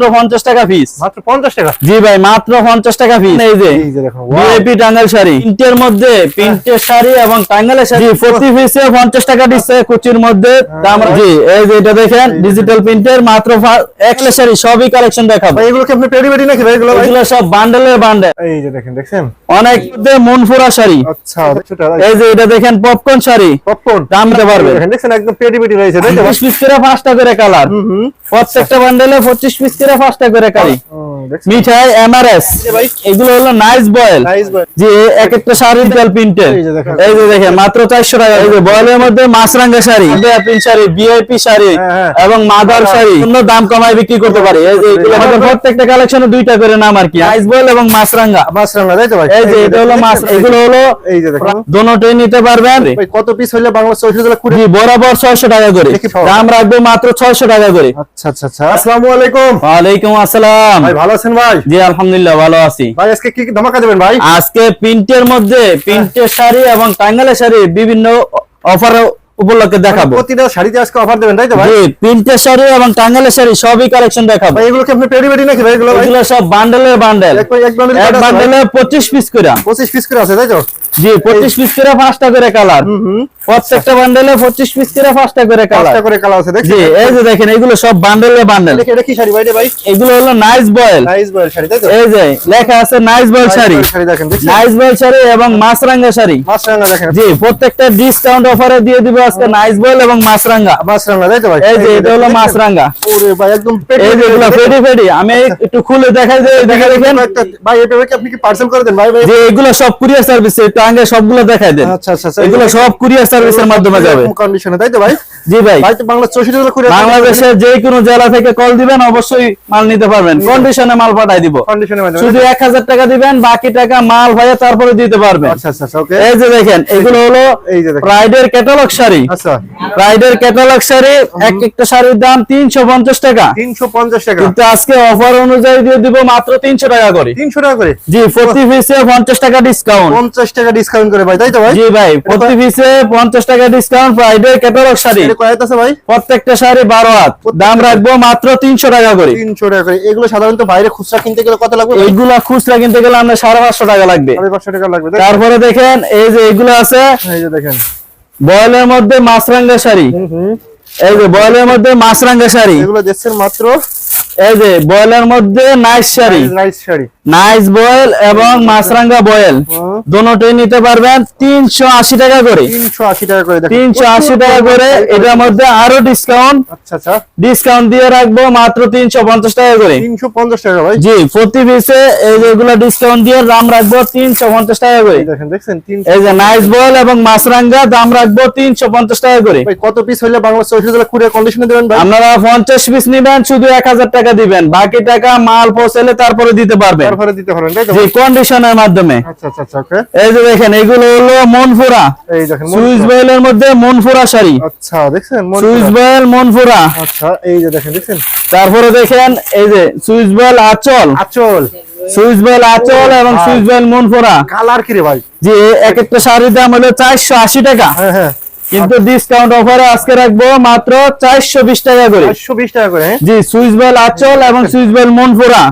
মাত্র পঞ্চাশ টাকা পিস মাত্র পঞ্চাশ টাকা? জি ভাই মাত্র পঞ্চাশ টাকা পিস এই যে। ভিআইপি টাঙ্গাল শাড়ি। প্রিন্টের মধ্যে প্রিন্টের শাড়ি এবং টাঙ্গালের শাড়ি। প্রতি পিসে পঞ্চাশ টাকা দিচ্ছে কুচির মধ্যে দাম জি এই যে এটা দেখেন ডিজিটাল প্রিন্টের মাত্র একলে শাড়ি সবই কালেকশন দেখাবো। এগুলো কি আপনি পেডি পেডি নাকি ভাই এগুলো এগুলো সব বান্ডেলের বান্ডেল এই যে দেখেন দেখছেন? অনেক মধ্যে মনফুরা শাড়ি। আচ্ছা এই যে এটা দেখেন পপকর্ন শাড়ি। পপকর্ন দাম দিতে পারবে দেখেন একদম রয়েছে তাই তো? পিস করে পাঁচটা করে কালার প্রত্যেকটা বান্ডেলে পঁচিশ পিস করে পাঁচটা করে কালি হুম, দেখছেন মিঠাই এমআরএস এগুলো হলো নাইস বয়েল যে এক একটা শাড়ি তেল প্রিন্টের এই যে দেখেন। মাত্র চারশো টাকা। এই যে বয়েলের মধ্যে মাছরাঙ্গা শাড়ি প্রিন্ট শাড়ি। ভিআইপি শাড়ি হ্যাঁ, হ্যাঁ। এবং মাদার শাড়ি। দাম কমায় বিক্রি করতে পারি। এই যে প্রত্যেকটা কালেকশনে দুইটা করে নাম আর কি। নাইস বয়েল এবং মাছরাঙ্গা মাছ রান্না তাই তো ভাই? এই যে এটা হলো মাছ এগুলো হলো এই যে দেখুন। দোনোটাই নিতে পারবেন। কত পিস হইলে বাংলা চৌষট্টি জেলা কুড়ি বরাবর ছয়শো টাকা করে। দাম রাখব মাত্র ছয়শো টাকা করে। আচ্ছা আচ্ছা আচ্ছা। আসসালামু আলাইকুম। আসসালাম। ভাই ভালো আছেন ভাই? জি আলহামদুলিল্লাহ ভালো আছি। ভাই আজকে কি কি ধামাকা দেবেন ভাই? আজকে প্রিন্টের মধ্যে প্রিন্টের শাড়ি এবং টাঙ্গালের শাড়ি বিভিন্ন অফার উপলক্ষে দেখাবো। প্রতিটা শাড়িতে আজকে অফার দেবেন তাই তো ভাই? জি প্রিন্টের শাড়ি এবং টাঙ্গালের শাড়ি সবই কালেকশন দেখাবো। এগুলো কি আপনি পেডি পেডি নাকি ভাই এগুলো এগুলো সব বান্ডেলের বান্ডেল এক বান্ডেল এক বান্ডেলে পঁচিশ পিস করে। পঁচিশ পিস করে আছে তাই তো? জি পঁচিশ পিস করে পাঁচটা করে কালার হুম হুম। প্রত্যেকটা বান্ডেলে পঁচিশ পিস করে পাঁচটা করে কালার পাঁচটা করে কালার আছে জি এই যে দেখেন এগুলো সব বান্ডেলের বান্ডেল এটা- এটা কি শাড়ি ভাই ভাই? এগুলো হলো nice voile nice voile sari তাই তো? এই যে লেখা আছে নাইস বয়েল শাড়ি। শাড়ি দেখেন নাইস বয়েল শাড়ি এবং মাছরাঙ্গা শাড়ি। মাছরাঙা দেখেন। জি প্রত্যেকটা ডিসকাউন্ট অফারে দিয়ে দিব আজকে নাইস বয়েল এবং মাছরাঙ্গা। মাছরাঙা তাই তো ভাই? এই যে এটা হলো মাছরাঙ্গা। ওরে ভাই একদম পেডি এই যে এগুলো ফেডি ফেডি আমি একটু খুলে দেখাই দেই দেখা দেখেন ভাই এটা কি আপনি কি পার্সেল করে দেন? ভাই ভাই। যে এগুলো সব কুরিয়ার সার্ভিস একটু আগে সবগুলো দেখাই দেন। আচ্ছা আচ্ছা আচ্ছা। এগুলো সব কুরিয়ার সার্ভিসের মাধ্যমে যাবে। কন্ডিশনে তাই তো ভাই? জি ভাই। বাংলাদেশের যে কোনো জেলা থেকে কল দিবেন অবশ্যই মাল নিতে পারবেন। কন্ডিশনে মাল পাঠাই দিব। শুধু এক হাজার টাকা দিবেন বাকি টাকা মাল ভাইয়া তারপরে দিতে পারবেন। আচ্ছা আচ্ছা ওকে। এই যে দেখেন এগুলো হলো প্রাইডের ক্যাটালগ শাড়ি। আচ্ছা। প্রাইডের ক্যাটালগ শাড়ি এক একটা শাড়ির দাম তিনশো পঞ্চাশ টাকা। তিনশো পঞ্চাশ টাকা। কিন্তু আজকে অফার অনুযায়ী দিয়ে দিব মাত্র তিনশো টাকা করে। তিনশো টাকা করে? জি প্রতি পিসে পঞ্চাশ টাকা ডিসকাউন্ট পঞ্চাশ টাকা ডিসকাউন্ট করে ভাই তাই তো ভাই? জি ভাই প্রতি পিসে পঞ্চাশ টাকা ডিসকাউন্ট ফ্রাইডে ক্যাটালগ শাড়ি। আছে ভাই? প্রত্যেকটা শাড়ি বারো হাত। দাম রাখব মাত্র তিনশো টাকা করে। তিনশো টাকা করে। এগুলো সাধারণত বাইরে খুচরা কিনতে গেলে কত লাগবে এইগুলো খুচরা কিনতে গেলে আমরা সাড়ে পাঁচশো টাকা লাগবে। সাড়ে পাঁচশো টাকা লাগবে তারপরে দেখেন এই যে এগুলো আছে এই যে দেখেন। বয়লের মধ্যে মাছরাঙ্গা শাড়ি। এই যে বয়লের মধ্যে মাছরাঙ্গা শাড়ি। এগুলো দেশের মাত্র এই যে বয়েলের মধ্যে nice sari nice sari nice voile এবং মাছরাঙ্গা বয়েল। দোনোটাই নিতে পারবেন তিনশো আশি টাকা করে। তিনশো আশি টাকা করে দেখেন। তিনশো আশি টাকা করে। এটার মধ্যে আরও ডিসকাউন্ট আচ্ছা আচ্ছা। ডিসকাউন্ট দিয়ে রাখব মাত্র তিনশো পঞ্চাশ টাকা করে। তিনশো পঞ্চাশ টাকা ভাই। জি প্রতি পিসে এই যেগুলো ডিসকাউন্ট দিয়ে দাম রাখব তিনশো পঞ্চাশ টাকা করে। দেখেন দেখছেন? এই যে নাইস বয়েল এবং মাছরাঙ্গা দাম রাখব তিনশো পঞ্চাশ টাকা করে। ভাই কত পিস হইলে বাংলা চৌষট্টি জেলা কুড়িয়ে কন্ডিশনে দেবেন ভাই? আপনারা পঞ্চাশ পিস নিবেন শুধু এক হাজার টাকা দিবেন বাকি টাকা মাল পৌঁছালে তারপরে দিতে পারবেন। তারপরে দিতে পারবেন তাই তো? জি কন্ডিশনের মাধ্যমে। আচ্ছা আচ্ছা আচ্ছা ওকে এই যে দেখেন এগুলো হলো মনফুরা। এই দেখেন সুইস বয়েলের মধ্যে মনফুরা শাড়ি। আচ্ছা দেখছেন? মন সুইস বয়েল মনফুরা। আচ্ছা এই যে দেখেন দেখছেন? তারপরে দেখেন এই যে সুইস বেল আচল। আচল। সুইস বেল আচল এবং সুইস বেল মনফুরা। কালার কি রে ভাই? যে এক একটা শাড়ির দাম হলো চারশো আশি টাকা। হ্যাঁ হ্যাঁ। কিন্তু ডিসকাউন্ট অফারে আজকে রাখব মাত্র চারশো বিশ টাকা করে। চারশো বিশ টাকা করে হ্যাঁ? জি সুইচ বেল আচল এবং সুইচ বেল মনপুরা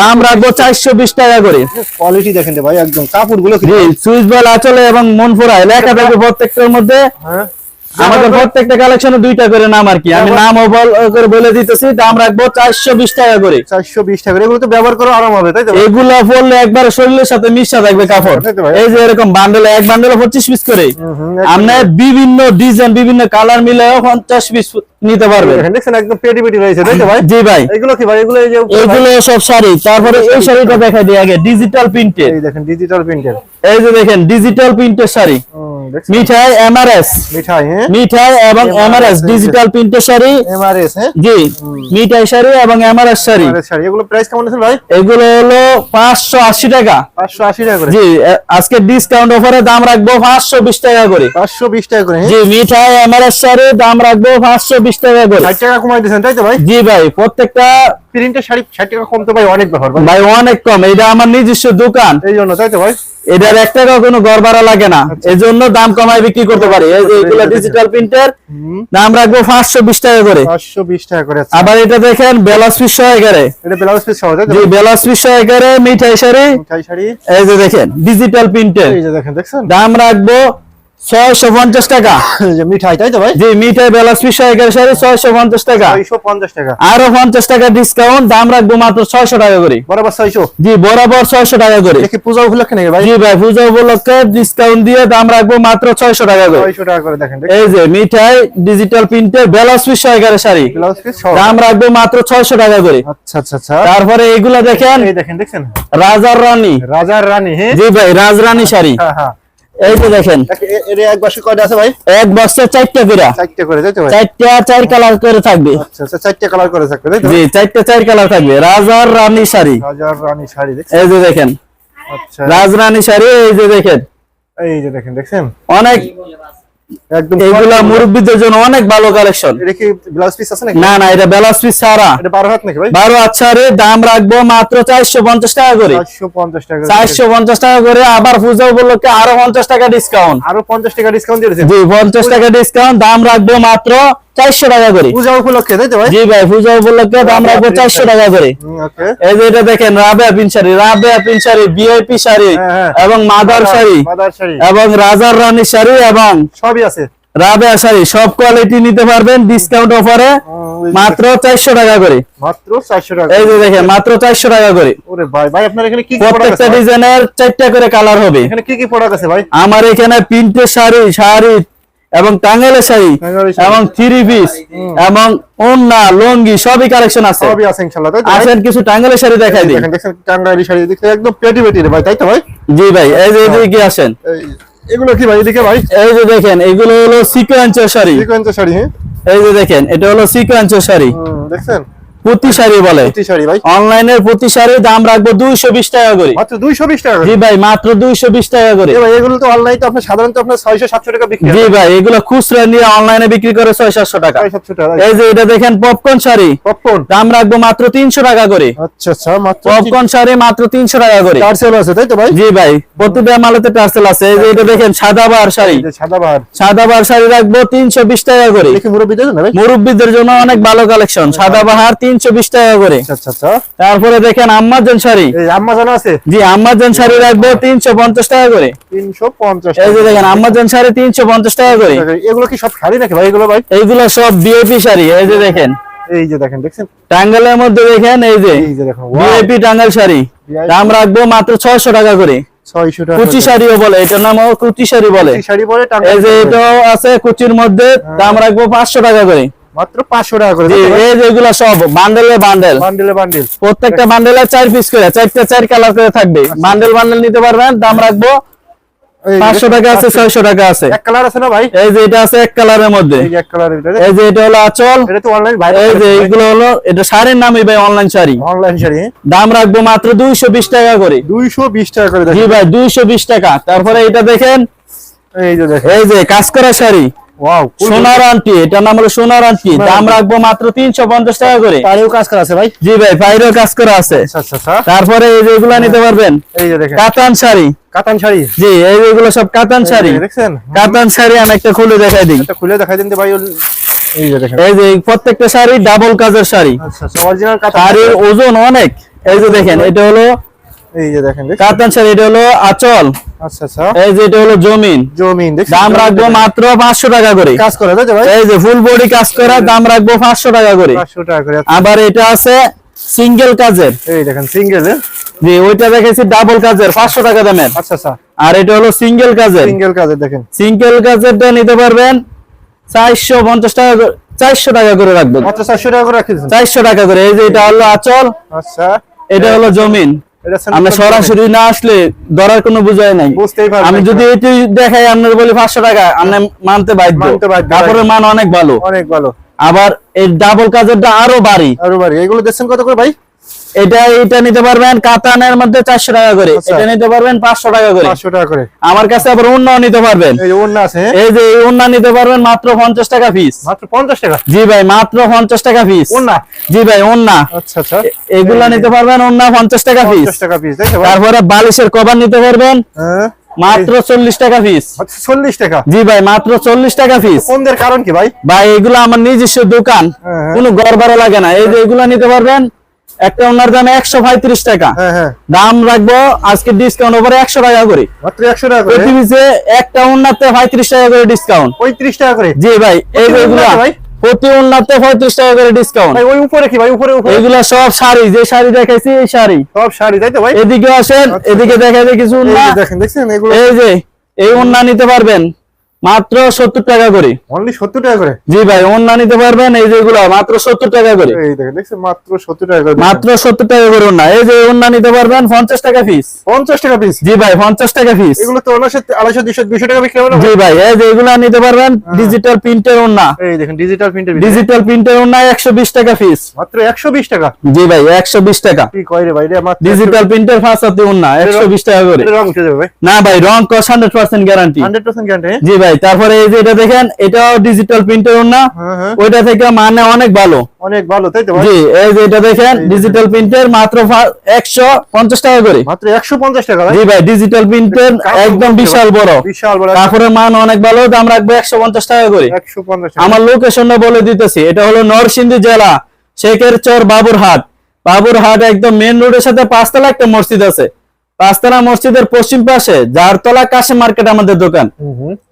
দাম রাখব চারশো বিশ টাকা করে। কোয়ালিটি দেখেন ভাই একদম কাপড়গুলো জি সুইস বেল আচলে এবং মনপুরা লেখা থাকবে প্রত্যেকটার মধ্যে হ্যাঁ। আমাদের প্রত্যেকটা কালেকশনে দুইটা করে নাম আর কি। আমি নাম করে বলে দিতেছি দাম রাখব চারশো বিশ টাকা করে। চারশো বিশ টাকা এগুলো তো ব্যবহার করে আরাম হবে তাই তো? এগুলা পরলে একবার শরীরের সাথে মিশা থাকবে কাপড়? এই যে এরকম বান্ডেলে এক বান্ডেলে পঁচিশ পিস করে। হুম, বিভিন্ন ডিজাইন বিভিন্ন কালার মিলে পঞ্চাশ পিস নিতে দেখছেন একদম পেটি পেটি রয়েছে তাই তো ভাই? জি ভাই। এগুলো কি ভাই? এগুলো এই যে এগুলো সব শাড়ি। তারপরে এই শাড়িটা দেখাই দিই আগে ডিজিটাল প্রিন্টের এই দেখেন ডিজিটাল প্রিন্টের এই যে দেখেন ডিজিটাল প্রিন্টের শাড়ি। মিঠাই এমআরএস মিঠাই হ্যাঁ? মিঠাই এবং এমআরএস ডিজিটাল প্রিন্টের শাড়ি। এমআরএস হ্যাঁ? জি মিঠাই শাড়ি এবং এমআরএস শাড়ি। শাড়ি। এগুলো প্রাইস কেমন আছে ভাই? এগুলো হলো পাঁচশো আশি টাকা। পাঁচশো আশি টাকা করে। জি আজকে ডিসকাউন্ট অফারে দাম রাখব পাঁচশো বিশ টাকা করে। পাঁচশো বিশ টাকা করে হ্যাঁ? জি মিঠাই এমআরএস শাড়ি দাম রাখব পাঁচশো বিশ টাকা করে। ষাট টাকা কমাই দিয়েছেন তাই তো ভাই? জি ভাই প্রত্যেকটা প্রিন্টের শাড়ি ষাট টাকা কম তো ভাই অনেক ব্যাপার ভাই। অনেক কম। এটা আমার নিজস্ব দোকান। এই জন্য তাই তো ভাই? এটার এক টাকা কোনো গড় ভাড়া লাগে না। এই জন্য দাম কমায় বিক্রি করতে পারি। এগুলো ডিজিটাল প্রিন্টার দাম রাখব পাঁচশো বিশ টাকা করে। পাঁচশো বিশ টাকা করে আবার এটা দেখেন বেলাস পিস সহকারে এটা পিস জি বেলাস পিস সহকারে মিঠাই শাড়ি। মিঠাই শাড়ি। এই যে দেখেন ডিজিটাল প্রিন্টের এই যে দেখেন দেখছেন? দাম রাখব ছয়শো পঞ্চাশ টাকা। মিঠাই তাই তো ভাই? জি মিঠাই পিস শাড়ি ছয়শো পঞ্চাশ টাকা। পঞ্চাশ টাকা। আরও পঞ্চাশ টাকা ডিসকাউন্ট দাম রাখব মাত্র ছয়শো টাকা করে। বরাবর ছয়শো? জি বরাবর ছয়শো টাকা করে। পূজা উপলক্ষে নাকি ভাই? জি ভাই পূজা উপলক্ষে ডিসকাউন্ট দিয়ে দাম রাখব মাত্র ছয়শো টাকা করে। ছয়শো টাকা করে দেখেন এই যে মিঠাই ডিজিটাল প্রিন্টের পিস শাড়ি। দাম রাখব মাত্র ছয়শো টাকা করে। আচ্ছা আচ্ছা আচ্ছা। তারপরে এগুলা দেখেন। এই দেখেন দেখছেন? রাজার রানী। রাজার রানী হ্যাঁ? জি ভাই রাজরানী শাড়ি। হ্যাঁ হ্যাঁ। এই তো দেখেন। এর এক বাসে কয়টা আছে ভাই? এক বস্তা চারটা করে। চারটে করে তাই তো ভাই? চারটা চার কালার করে থাকবে। আচ্ছা আচ্ছা চারটে কালার করে থাকবে তাই তো জি চারটা চার কালার থাকবে। রাজার রানী শাড়ি। রাজার রানী শাড়ি এই যে দেখেন। আচ্ছা। রাজরানী শাড়ি এই যে দেখেন। এই যে দেখেন দেখছেন? অনেক একদম এইগুলা মুরব্বীদের জন্য অনেক ভালো কালেকশন এটা কি ব্লাউজ পিস আছে নাকি? না না এটা বেলাস পিস ছাড়া। এটা বারো হাত নাকি ভাই? বারো রে দাম রাখব মাত্র চারশো পঞ্চাশ টাকা করে। চারশো পঞ্চাশ টাকা করে। টাকা আবার পূজা উপলক্ষে আরও পঞ্চাশ টাকা ডিসকাউন্ট আরও পঞ্চাশ টাকা ডিসকাউন্ট দিয়েছে। জি টাকা ডিসকাউন্ট দাম রাখব মাত্র চারশো টাকা করে। পূজা উপলক্ষে তাই তো ভাই? জি ভাই পূজা উপলক্ষে দাম রাখব চারশো টাকা করে। এই যে এটা দেখেন Rabeya pin sari Rabeya pin sari VIP sari হ্যাঁ, হ্যাঁ। এবং মাদার শাড়ি। এবং রাজার রানী শাড়ি এবং সবই আছে। রাবেয়া শাড়ি সব কোয়ালিটি নিতে পারবেন ডিসকাউন্ট অফারে মাত্র চারশো টাকা করে। মাত্র চারশো টাকা এই যে দেখেন মাত্র চারশো টাকা করে। প্রত্যেকটা ডিজাইনের চারটা করে কালার হবে। এখানে কি কি প্রোডাক্ট আছে ভাই? আমার এখানে প্রিন্টের শাড়ি শাড়ি এবং টাঙ্গাইলের শাড়ি এবং থ্রি পিস এবং ওন্না লঙ্গি সবই কালেকশন আছে। সবই আছে ইনশাআল্লাহ তাই তো আছেন আসেন কিছু টাঙ্গাইলের শাড়ি দেখাই দিই। দেখেন দেখেন টাঙ্গাইলি শাড়ি দেখতে একদম পেটি পেটি রে ভাই তাই তো ভাই? জি ভাই এই যে এদিকে আসেন। এই- এগুলো কি ভাই এদিকে ভাই? এই যে দেখেন এগুলো হলো সিকোয়েন্সের শাড়ি। সিকোয়েন্সের শাড়ি হ্যাঁ? এই যে দেখেন এটা হলো সিকোয়েন্সের শাড়ি। দেখছেন? প্রতি শাড়ি বলে। প্রতি শাড়ি অনলাইনের প্রতি শাড়ির দাম রাখব দুইশো বিশ টাকা করে। মাত্র দুইশো বিশ টাকা করে। জি ভাই মাত্র দুইশো বিশ টাকা করে। এগুলো তো অনলাইন আপনার সাধারণত আপনার ছয়শো সাতশো টাকা বিক্রি জি ভাই এগুলো খুচরা নিয়ে অনলাইনে বিক্রি করে ছয় সাতশো টাকা। ছয় সাতশো টাকা। এই যে এটা দেখেন পপকর্ন শাড়ি। পপকর্ন দাম রাখব মাত্র তিনশো টাকা করে। আচ্ছা আচ্ছা পপকর্ন শাড়ি মাত্র তিনশো টাকা করে। টার্সেল আছে তাই তো ভাই? জি ভাই প্রতিটা মালেতে টার্সেল আছে। এই যে এটা দেখেন সাদা বার শাড়ি। সাদা বাহার সাদা বার শাড়ি রাখব তিনশো বিশ টাকা করে। মুরব্বীদের জন্য অনেক ভালো কালেকশন সাদা বাহার তিনশো বিশ টাকা করে। আচ্ছা আচ্ছা আচ্ছা। তারপরে দেখেন আম্মাজন শাড়ি। আছে? জি আম্মাজন শাড়ি রাখব তিনশো পঞ্চাশ টাকা করে। তিনশো পঞ্চাশ এই যে দেখেন আম্মাজন শাড়ি তিনশো পঞ্চাশ টাকা করে। এগুলো কি সব শাড়ি নাকি ভাই? এগুলো ভাই? এইগুলো সব বিএপি শাড়ি এই যে দেখেন। এই যে দেখেন দেখছেন? টাঙ্গালের মধ্যে দেখেন এই যে এই যে দেখেন বিএপি টাঙ্গাল শাড়ি। দাম রাখব মাত্র ছয়শো টাকা করে। কুচি শাড়িও বলে এটার নাম কুচি শাড়ি বলে। এই যে এটাও আছে কুচির মধ্যে দাম রাখব পাঁচশো টাকা করে। মাত্র পাঁচশো টাকা করে এই যে সব বান্ডেলে বান্ডেল বান্ডিলে বান্ডিল প্রত্যেকটা বান্ডেলে চার পিস করে চারটা চার কালার করে থাকবে। বান্ডেল বান্ডেল নিতে পারবেন দাম রাখব। পাঁচশো টাকা আছে ছয়শো টাকা আছে। এক কালার আছে না ভাই? এই যে এটা আছে এক কালারের মধ্যে। এই যে এক কালার এটা এই যে এটা হলো আচল। এটা তো অনলাইন ভাই এই যে এইগুলো হলো এটা শাড়ির নামই ভাই অনলাইন শাড়ি। অনলাইন শাড়ি। দাম রাখব মাত্র দুইশো বিশ টাকা করে। দুইশো বিশ টাকা করে জি ভাই দুইশো বিশ টাকা। তারপরে এটা দেখেন এই যে দেখেন। এই যে কাজ করা শাড়ি। সোনার আন্টি এটার নাম হলো সোনার আন্টি দাম রাখব মাত্র তিনশো পঞ্চাশ টাকা করে। তারেও কাজ করা আছে ভাই? জি ভাই বাইরেও কাজ করা আছে। আচ্ছা আচ্ছা আচ্ছা। তারপরে এই যে এগুলা নিতে পারবেন। এই যে দেখেন। কাতান শাড়ি। কাতান শাড়ি? জি এই এগুলো সব কাতান শাড়ি। দেখছেন? কাতান শাড়ি আমি একটা খুলে দেখাই দিই। খুলে দেখাই দিন ভাই এই যে দেখেন। এই যে প্রত্যেকটা শাড়ি ডাবল কাজের শাড়ি। আচ্ছা অরিজিনাল কাতান শাড়ির ওজন অনেক। এই যে দেখেন এটা হলো এই যে দেখেন কাতান শাড়ি এটা হলো আচল। আচ্ছা আচ্ছা। এই যে এটা হলো জমিন। জমিন দাম রাখব মাত্র পাঁচশো টাকা করে। কাজ করে তাই ভাই? এই যে ফুল বডি কাজ করা দাম রাখব টাকা করে। পাঁচশো টাকা করে। আবার এটা আছে সিঙ্গেল কাজের। এই দেখেন সিঙ্গেল জি ওইটা ডাবল কাজের পাঁচশো টাকা দামের। আচ্ছা আচ্ছা। আর এটা হলো সিঙ্গেল কাজের। সিঙ্গেল কাজের দেখেন। সিঙ্গেল কাজেরটা নিতে পারবেন চারশো পঞ্চাশ টাকা করে- চারশো টাকা করে চারশো টাকা করে টাকা করে এই যে এটা হলো আচল। আচ্ছা। এটা হলো জমিন। আমরা সরাসরি না আসলে ধরার কোনো বুঝাই নাই। আমি যদি এটি দেখাই আপনার বলি পাঁচশো টাকা আমরা মানতে বাধ্য। মানতে বাধ্য। কাপড়ের মান অনেক ভালো। অনেক ভালো। আবার এই ডাবল কাজেরটা আরও বাড়ি। আরও বাড়ি। এগুলো দেখছেন কত করে ভাই? এটা এটা নিতে পারবেন কাতানের মধ্যে চারশো টাকা করে। আচ্ছা। এটা নিতে পারবেন পাঁচশো টাকা করে। পাঁচশো টাকা করে। আমার কাছে আবার নিতে পারবেন। এই যে হ্যাঁ? নিতে পারবেন মাত্র পঞ্চাশ টাকা পিস মাত্র পঞ্চাশ টাকা? জি ভাই মাত্র পঞ্চাশ টাকা ওড়না জি ভাই আচ্ছা আচ্ছা। এগুলা নিতে পারবেন পঞ্চাশ টাকা ভাই? তারপরে বালিশের কভার নিতে পারবেন। হ্যাঁ। মাত্র চল্লিশ টাকা আচ্ছা, চল্লিশ টাকা? জি ভাই মাত্র চল্লিশ টাকা পিস ফোনদের কারণ কি ভাই? ভাই এগুলো আমার নিজস্ব দোকান। হ্যাঁ। কোনো গড়বাড়া লাগে না। এই যে এগুলা নিতে পারবেন একটা ওনার দাম একশো পঁয়ত্রিশ টাকা। হ্যাঁ হ্যাঁ। দাম রাখব আজকে ডিসকাউন্ট ওপরে একশো টাকা করে। মাত্র একশো টাকা করে? পিসে একটা উন্নাতে পঁয়ত্রিশ টাকা করে ডিসকাউন্ট পঁয়ত্রিশ টাকা করে? জি ভাই এই প্রতি উন্নাতে পঁয়ত্রিশ টাকা করে ডিসকাউন্ট ওই উপরে কি ভাই উপরে উপরে? এগুলা সব শাড়ি যে শাড়ি দেখাইছি এই শাড়ি। সব শাড়ি তাই তো ভাই? এদিকে আসেন আচ্ছা। এদিকে দেখাইছে কিছু এই দেখেন দেখছেন? এগুলো এই যে এই উন্না নিতে পারবেন। মাত্র সত্তর টাকা করে। অনলি সত্তর টাকা করে? জি ভাই নিতে পারবেন এই যেগুলো মাত্র সত্তর টাকা করে। এই দেখেন দেখছেন? মাত্র সত্তর টাকা করে। মাত্র সত্তর টাকা করে উন্না এই যে নিতে পারবেন পঞ্চাশ টাকা পিস পঞ্চাশ টাকা পিস জি ভাই পঞ্চাশ টাকা পিস এগুলো তো আড়াইশো দুশো দুশো টাকা বিক্রি হবে জি ভাই এই যে এগুলা নিতে পারবেন ডিজিটাল প্রিন্টের উন্না এই দেখেন ডিজিটাল প্রিন্টের ডিজিটাল প্রিন্টের একশো বিশ টাকা পিস মাত্র একশো বিশ টাকা? জি ভাই একশো বিশ টাকা। কি কয় রে ভাই রে মাত্র ডিজিটাল প্রিন্টের ফার্স্ট হাতে একশো বিশ টাকা করে। রং না ভাই রং কস hundred percent guarantee hundred percent guarantee জি ভাই তারপরে এই যে এটা দেখেন এটাও ডিজিটাল প্রিন্টের হ্যাঁ ওইটা থেকে মানে অনেক ভালো। অনেক ভালো তাই তো ভাই? জি এই যে এটা দেখেন ডিজিটাল প্রিন্টের মাত্র একশো পঞ্চাশ টাকা করে। মাত্র একশো পঞ্চাশ টাকা জি ভাই ডিজিটাল প্রিন্টের একদম বিশাল বড়। বিশাল বড়। কাপড়ের মান অনেক ভালো দাম রাখব একশো পঞ্চাশ টাকা করে। একশো পঞ্চাশ টাকা। আমার লোকেশনটা বলে দিতেছি এটা হলো নরসিংদী জেলা শেখের চর বাবুরহাট। বাবুরহাট একদম মেন রোডের সাথে পাঁচতলা একটা মসজিদ আছে। পাঁচতলা মসজিদের পশ্চিম পাশে যারতলা কাশেম মার্কেট আমাদের দোকান।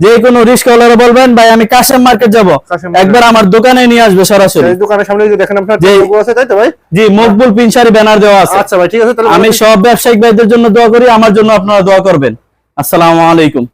যে কোনো রিস্কওয়ালারা বলবেন ভাই আমি কাশেম মার্কেট যাব। একবার আমার দোকানে নিয়ে আসবে সরাসরি। দোকানের সামনে যদি দেখেন আপনার যে- আছে তাই তো ভাই? জি মকবুল পিনসারি ব্যানার দেওয়া আছে। আচ্ছা ভাই ঠিক আছে তাহলে আমি সব ব্যবসায়িক ভাইদের জন্য দোয়া করি আমার জন্য আপনারা দোয়া করবেন। আসসালামু আলাইকুম।